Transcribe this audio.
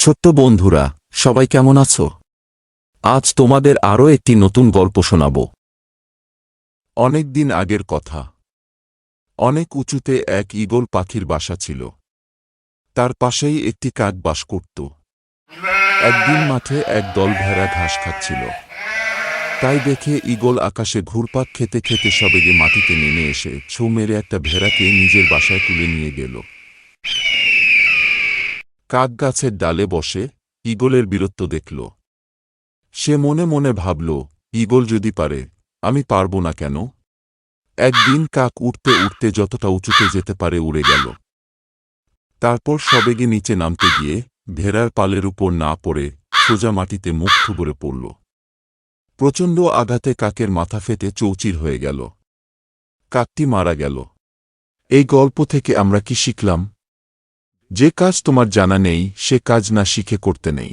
ছোট্ট বন্ধুরা, সবাই কেমন আছো? আজ তোমাদের আরও একটি নতুন গল্প শোনাব। অনেক দিন আগের কথা। অনেক উঁচুতে এক ঈগল পাখির বাসা ছিল। তার পাশেই একটি কাক বাস করত। একদিন মাঠে এক দল ভেড়া ঘাস খাচ্ছিল। তাই দেখে ঈগল আকাশে ঘুরপাক খেতে খেতে সবেগে মাটিতে নেমে এসে ছৌ মেরে একটা ভেড়াকে নিজের বাসায় তুলে নিয়ে গেল। কাক গাছের ডালে বসে ঈগলের বীরত্ব দেখল। সে মনে মনে ভাবল, ঈগল যদি পারে, আমি পারব না কেন? একদিন কাক উঠতে উঠতে যতটা উঁচুতে যেতে পারে উড়ে গেল। তারপর সবেগে নিচে নামতে গিয়ে ভেড়ার পালের উপর না পড়ে সোজা মাটিতে মুখ থুবড়ে পড়ল। প্রচণ্ড আঘাতে কাকের মাথা ফেটে চৌচির হয়ে গেল। কাকটি মারা গেল। এই গল্প থেকে আমরা কি শিখলাম? যে কাজ তোমার জানা নেই সে কাজ না শিখে করতে নেই।